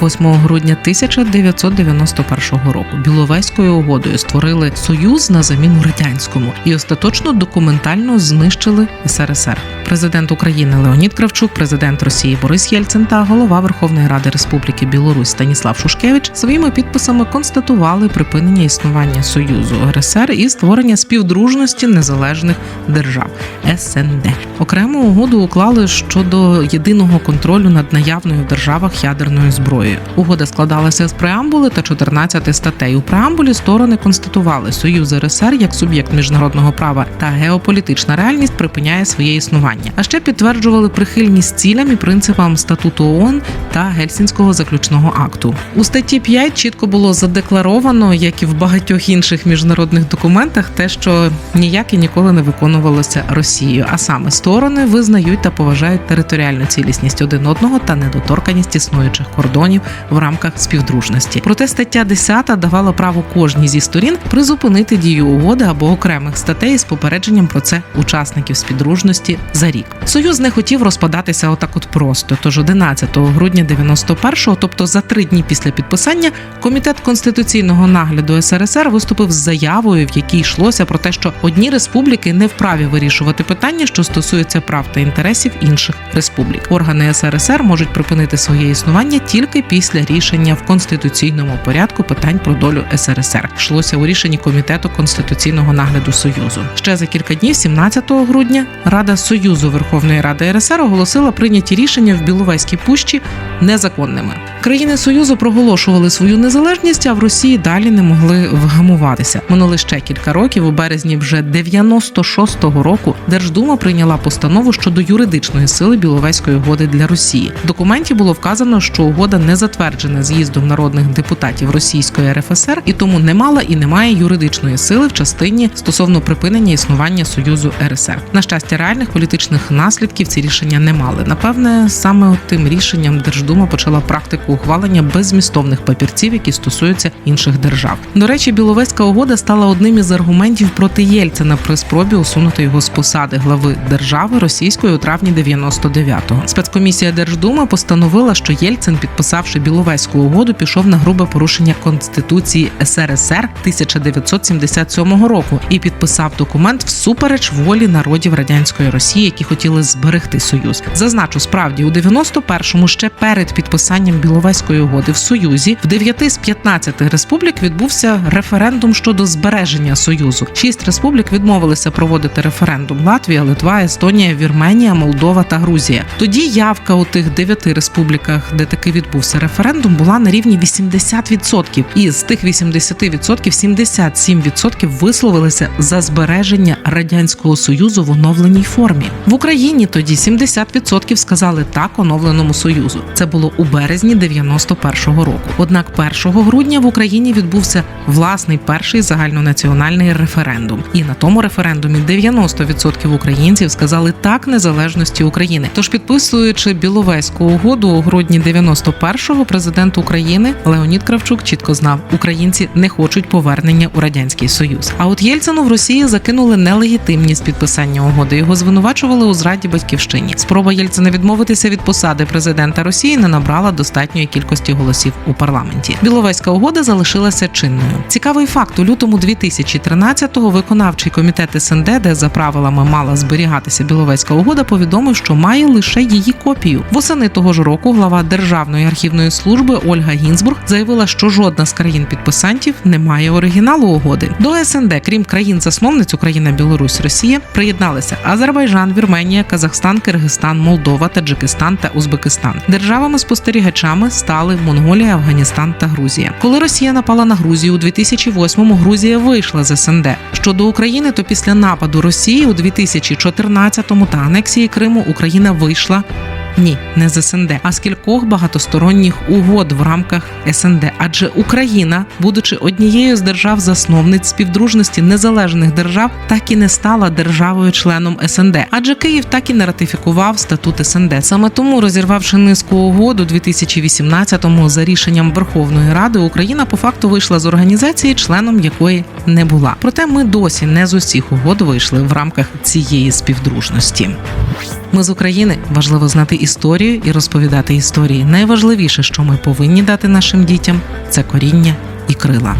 8 грудня 1991 року Біловезькою угодою створили союз на заміну радянському і остаточно документально знищили СРСР. Президент України Леонід Кравчук, президент Росії Борис Єльцин та голова Верховної Ради Республіки Білорусь Станіслав Шушкевич своїми підписами констатували припинення існування союзу РСР і створення співдружності незалежних держав СНД. Окрему угоду уклали щодо єдиного контролю над наявною в державах ядерною зброєю. Угода складалася з преамбули та 14 статей. У преамбулі сторони констатували, союз РСР як суб'єкт міжнародного права та геополітична реальність припиняє своє існування. А ще підтверджували прихильність цілям і принципам статуту ООН та Гельсінського заключного акту. У статті 5 чітко було задекларовано, як і в багатьох інших міжнародних документах, те, що ніяк і ніколи не виконувалося Росією, а саме сторони визнають та поважають територіальну цілісність один одного та недоторканість існуючих кордонів в рамках співдружності. Проте стаття 10 давала право кожній зі сторін призупинити дію угоди або окремих статей з попередженням про це учасників співдружності за рік. Союз не хотів розпадатися отак, от просто. Тож 11 грудня 91-го, тобто за три дні після підписання, комітет конституційного нагляду СРСР виступив з заявою, в якій йшлося про те, що одні республіки не вправі вирішувати питання, що стосуються прав та інтересів інших республік. Органи СРСР можуть припинити своє існування тільки після рішення в конституційному порядку питань про долю СРСР. Йшлося у рішенні комітету конституційного нагляду Союзу. Ще за кілька днів, 17 грудня, Рада Союзу Верховної Ради РСР оголосила прийняті рішення в Біловезькій пущі незаконними. Країни Союзу проголошували свою незалежність, а в Росії далі не могли вгамуватися. Минули ще кілька років. У березні вже 96-го року Держдума прийняла постанову щодо юридичної сили Біловезької угоди для Росії. В документі було вказано, що угода не затверджена з'їздом народних депутатів Російської РФСР і тому не мала і не має юридичної сили в частині стосовно припинення існування Союзу РСР. На щастя, реальних політичних наслідків ці рішення не мали. Напевне, саме тим рішенням Держдума почала практику ухвалення беззмістовних папірців, які стосуються інших держав. До речі, Біловезька угода стала одним із аргументів проти Єльцина при спробі усунути його з посади глави держави російської у травні 99-го. Спецкомісія Держдуми постановила, що Єльцин, підписавши Біловезьку угоду, пішов на грубе порушення конституції СРСР 1977 року і підписав документ всупереч волі народів радянської Росії, які хотіли зберегти союз. Зазначу, справді у 91-му, ще перед підписанням Біловезької угоди в Союзі в 9 з 15 республік відбувся референдум щодо збереження союзу. Шість республік відмовилися проводити референдум: Латвія, Литва, Естонія, Вірменія, Молдова та Грузія. Тоді явка у тих дев'яти республіках, де таки відбувся референдум, була на рівні 80%. І з тих 80% 77% висловилися за збереження радянського союзу в оновленій формі. В Україні тоді 70% сказали так оновленому союзу. Це було у березні 91-го року. Однак 1 грудня в Україні відбувся власний перший загальнонаціональний референдум. І на тому референдумі 90% українців сказали так незалежності України. Тож, підписуючи Біловезьку угоду у грудні 91-го, президент України Леонід Кравчук чітко знав, українці не хочуть повернення у радянський союз. А от Єльцину в Росії закинули нелегітимність підписання угоди. Його звинувачували у зраді батьківщині. Спроба Єльцина відмовитися від посади президента Росії не набрала достатньої кількості голосів у парламенті. Біловезька угода залишилася чинною. Цікавий факт у лютому 2013-го виконавчий комітет СНД, де за правилами мала зберігатися Біловезька угода, повідомив, що має лише її копію. Восени того ж року глава Державної архівної служби Ольга Гінзбург заявила, що жодна з країн підписантів не має оригіналу угоди. До СНД, крім країн-засновниць Україна, Білорусь, Росія, приєдналися Азербайджан, Вірменія, Казахстан, Киргизстан, Молдова, Таджикистан та Узбекистан. Державами-спостерігачами стали Монголія, Афганістан та Грузія. Коли Росія напала на Грузію у 2008-му, Грузія вийшла з СНД. Щодо України, то після нападу Росії у 2014-му та анексії Криму Україна вийшла. Ні, не з СНД, а з кількох багатосторонніх угод в рамках СНД. Адже Україна, будучи однією з держав-засновниць співдружності незалежних держав, так і не стала державою-членом СНД. Адже Київ так і не ратифікував статут СНД. Саме тому, розірвавши низку угод у 2018-му за рішенням Верховної Ради, Україна по факту вийшла з організації, членом якої не була. Проте ми досі не з усіх угод вийшли в рамках цієї співдружності. Ми з України важливо знати історію і розповідати історії. Найважливіше, що ми повинні дати нашим дітям, це коріння і крила.